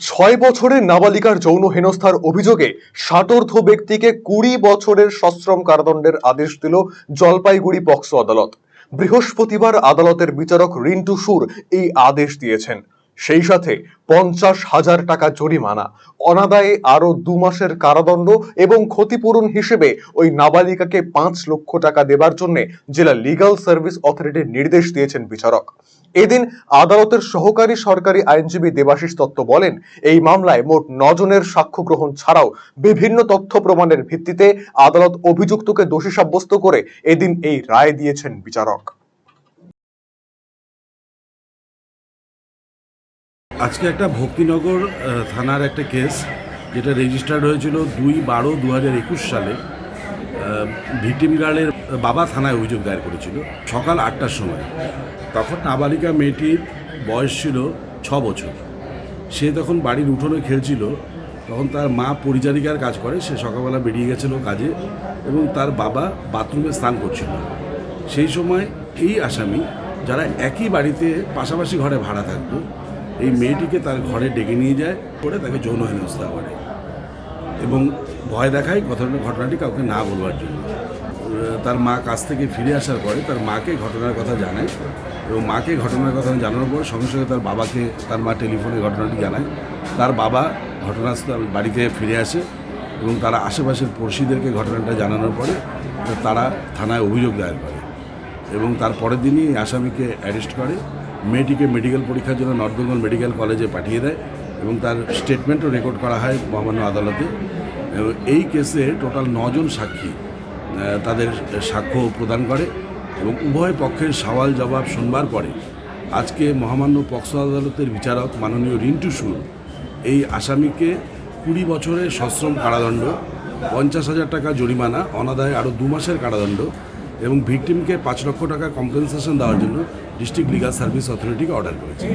ছয় বছরের নাবালিকার যৌন হেনস্থার অভিযোগে ষাটর্ধ ব্যক্তিকে কুড়ি বছরের সশ্রম কারাদণ্ডের আদেশ দিল জলপাইগুড়ি পক্সো আদালত। বৃহস্পতিবার আদালতের বিচারক রিন্টু সুর এই আদেশ দিয়েছেন। সেই সাথে পঞ্চাশ হাজার টাকা জরিমানা, অনাদায়ে আরও দু মাসের কারাদণ্ড এবং ক্ষতিপূরণ হিসেবে ওই নাবালিকাকে পাঁচ লক্ষ টাকা দেবার জন্য জেলা লিগ্যাল সার্ভিস অথরিটির নির্দেশ দিয়েছেন বিচারক। এদিন আদালতের সহকারী সরকারি আইনজীবী দেবাশিস দত্ত বলেন, এই মামলায় মোট নজনের সাক্ষ্য গ্রহণ ছাড়াও বিভিন্ন তথ্য প্রমাণের ভিত্তিতে আদালত অভিযুক্তকে দোষী সাব্যস্ত করে এদিন এই রায় দিয়েছেন বিচারক। আজকে একটা ভক্তিনগর থানার একটা কেস যেটা রেজিস্টার্ড হয়েছিল দুই বারো দু হাজার একুশ সালে। ভিকটিম গার্লের বাবা থানায় অভিযোগ দায়ের করেছিল সকাল আটটার সময়। তখন নাবালিকা মেয়েটির বয়স ছিল ছ বছর। সে তখন বাড়ির উঠোনে খেলছিল, তখন তার মা পরিচারিকার কাজ করে, সে সকালবেলা বেরিয়ে গেছিল কাজে এবং তার বাবা বাথরুমে স্নান করছিল। সেই সময় এই আসামি যারা একই বাড়িতে পাশাপাশি ঘরে ভাড়া থাকতো এই মেয়েটিকে তার ঘরে ডেকে নিয়ে যায়, করে তাকে যৌন হেনস্থা করে। এবং ভয় দেখায় ঘটনা, ঘটনাটি কাউকে না বলবার জন্য। তার মা কাছ থেকে ফিরে আসার পরে তার মাকে ঘটনার কথা জানায় এবং মাকে ঘটনার কথা জানানোর পর সঙ্গে সঙ্গে তার বাবাকে, তার মা টেলিফোনে ঘটনাটি জানায়। তার বাবা ঘটনাস্থল বাড়িতে ফিরে আসে এবং তারা আশেপাশের পড়শিদেরকে ঘটনাটা জানানোর পরে তারা থানায় অভিযোগ দায়ের করে এবং তার পরের দিনই আসামিকে অ্যারেস্ট করে। মেয়েটিকে মেডিকেল পরীক্ষার জন্য নর্থ বেঙ্গল মেডিকেল কলেজে পাঠিয়ে দেয় এবং তার স্টেটমেন্টও রেকর্ড করা হয় মহামান্য আদালতে। এই কেসে টোটাল নজন সাক্ষী তাদের সাক্ষ্য প্রদান করে এবং উভয় পক্ষের সওয়াল জবাব শুনবার পরে। আজকে মহামান্য পক্সো আদালতের বিচারক মাননীয় রিন্টু সুর এই আসামিকে কুড়ি বছরের সশ্রম কারাদণ্ড, পঞ্চাশ হাজার টাকা জরিমানা, অনাদায় আরও দু মাসের কারাদণ্ড এবং ভিকটিমকে পাঁচ লক্ষ টাকা কম্পেনসেশন দেওয়ার জন্য ডিস্ট্রিক্ট লিগাল সার্ভিস অথরিটিকে অর্ডার করেছে।